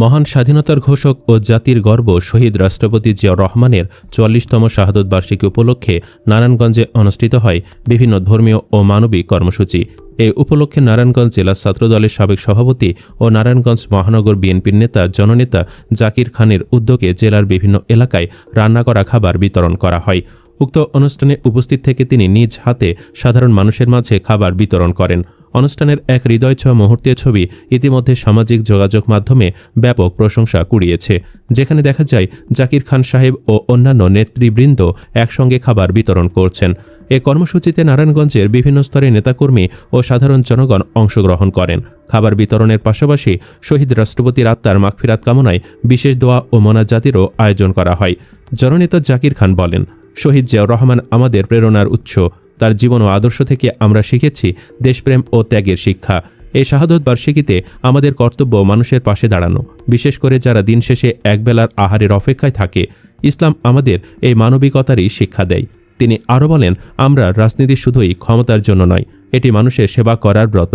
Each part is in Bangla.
মহান স্বাধীনতার ঘোষক ও জাতির গর্ব শহীদ রাষ্ট্রপতি জিয়াউর রহমানের চুয়াল্লিশতম শাহাদত বার্ষিকী উপলক্ষে নারায়ণগঞ্জে অনুষ্ঠিত হয় বিভিন্ন ধর্মীয় ও মানবিক কর্মসূচি। এ উপলক্ষে নারায়ণগঞ্জ জেলা ছাত্রদলের সাবেক সভাপতি ও নারায়ণগঞ্জ মহানগর বিএনপির নেতা, জননেতা জাকির খানের উদ্যোগে জেলার বিভিন্ন এলাকায় রান্না করা খাবার বিতরণ করা হয়। উক্ত অনুষ্ঠানে উপস্থিত থেকে তিনি নিজ হাতে সাধারণ মানুষের মাঝে খাবার বিতরণ করেন। অনুষ্ঠানের এক হৃদয়ছোঁয়া মুহূর্তের ছবি ইতিমধ্যে সামাজিক যোগাযোগ মাধ্যমে ব্যাপক প্রশংসা কুড়িয়েছে, যেখানে দেখা যায় জাকির খান সাহেব ও অন্যান্য নেতৃবৃন্দ একসঙ্গে খাবার বিতরণ করছেন। এ কর্মসূচিতে নারায়ণগঞ্জের বিভিন্ন স্তরের নেতাকর্মী ও সাধারণ জনগণ অংশগ্রহণ করেন। খাবার বিতরণের পাশাপাশি শহীদ রাষ্ট্রপতির আত্মার মাগফিরাত কামনায় বিশেষ দোয়া ও মোনাজাতিরও আয়োজন করা হয়, জননেতা জাকির খান বলেন, শহীদ জিয়াউর রহমান আমাদের প্রেরণার উৎস। তার জীবন ও আদর্শ থেকে আমরা শিখেছি দেশপ্রেম ও ত্যাগের শিক্ষা। এই শাহাদত বার্ষিকীতে আমাদের কর্তব্য মানুষের পাশে দাঁড়ানো। বিশেষ করে যারা দিন শেষে একবেলার আহারের অপেক্ষায় থাকে, ইসলাম আমাদের এই মানবিকতারই শিক্ষা দেয়। তিনি আরও বলেন, আমরা রাজনীতি শুধুই ক্ষমতার জন্য নয়, এটি মানুষের সেবা করার ব্রত।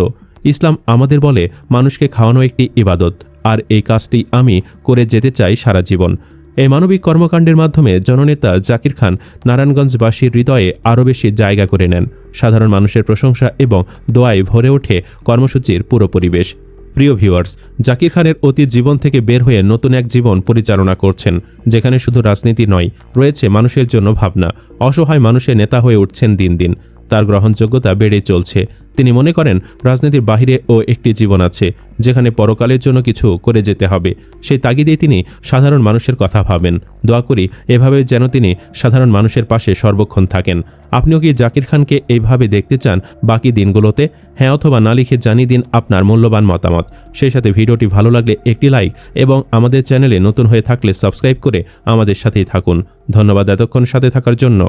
ইসলাম আমাদের বলে, মানুষকে খাওয়ানো একটি ইবাদত, আর এই কাজটি আমি করে যেতে চাই সারা জীবন। এই মানবিক কর্মকাণ্ডের মাধ্যমে জননেতা জাকির খান নারায়ণগঞ্জবাসীর হৃদয়ে আরও বেশি জায়গা করে নেন। সাধারণ মানুষের প্রশংসা এবং দোয়ায় ভরে ওঠে কর্মসূচির পুরো পরিবেশ। প্রিয় ভিউয়ার্স, জাকির খানের অতীত জীবন থেকে বের হয়ে নতুন এক জীবন পরিচালনা করছেন, যেখানে শুধু রাজনীতি নয়, রয়েছে মানুষের জন্য ভাবনা। অসহায় মানুষের নেতা হয়ে উঠছেন দিন দিন। তার গ্রহণযোগ্যতা বেড়ে চলছে। তিনি মনে করেন, রাজনীতির বাহিরে ও একটি জীবন আছে, যেখানে পরকালের জন্য কিছু করে যেতে হবে। সেই তাগিদে তিনি সাধারণ মানুষের কথা ভাবেন। দোয়া করি, এভাবে যেন তিনি সাধারণ মানুষের পাশে সর্বক্ষণ থাকেন। আপনিও কি জাকির খানকে এইভাবে দেখতে চান বাকি দিনগুলোতে? হ্যাঁ অথবা না লিখে জানিয়ে দিন আপনার মূল্যবান মতামত। সেই সাথে ভিডিওটি ভালো লাগলে একটি লাইক এবং আমাদের চ্যানেলে নতুন হয়ে থাকলে সাবস্ক্রাইব করে আমাদের সাথেই থাকুন। ধন্যবাদ এতক্ষণ সাথে থাকার জন্য।